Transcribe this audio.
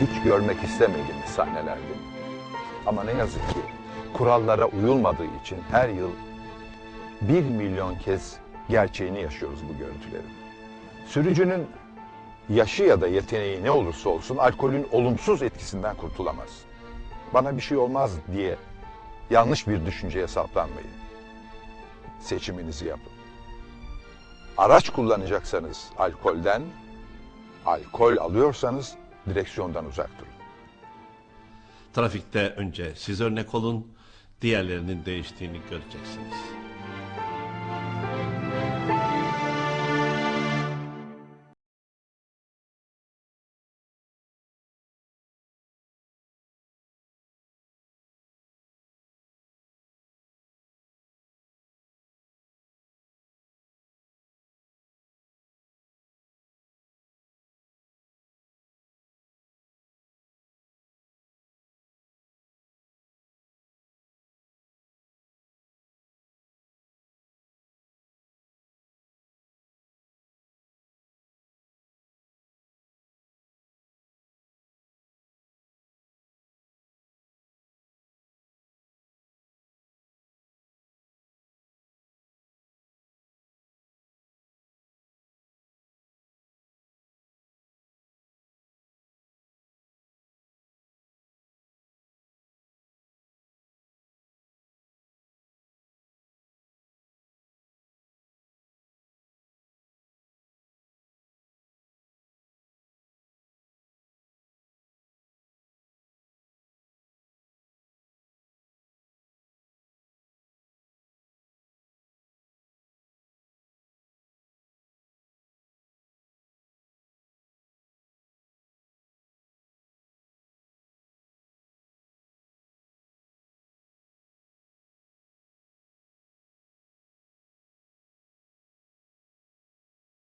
hiç görmek istemediğimiz sahnelerdi. Ama ne yazık ki kurallara uyulmadığı için her yıl bir milyon kez gerçeğini yaşıyoruz bu görüntülerin. Sürücünün yaşı ya da yeteneği ne olursa olsun alkolün olumsuz etkisinden kurtulamaz. Bana bir şey olmaz diye yanlış bir düşünceye saplanmayın. Seçiminizi yapın. Araç kullanacaksanız alkolden, alkol alıyorsanız direksiyondan uzak durun. Trafikte önce siz örnek olun, diğerlerinin değiştiğini göreceksiniz.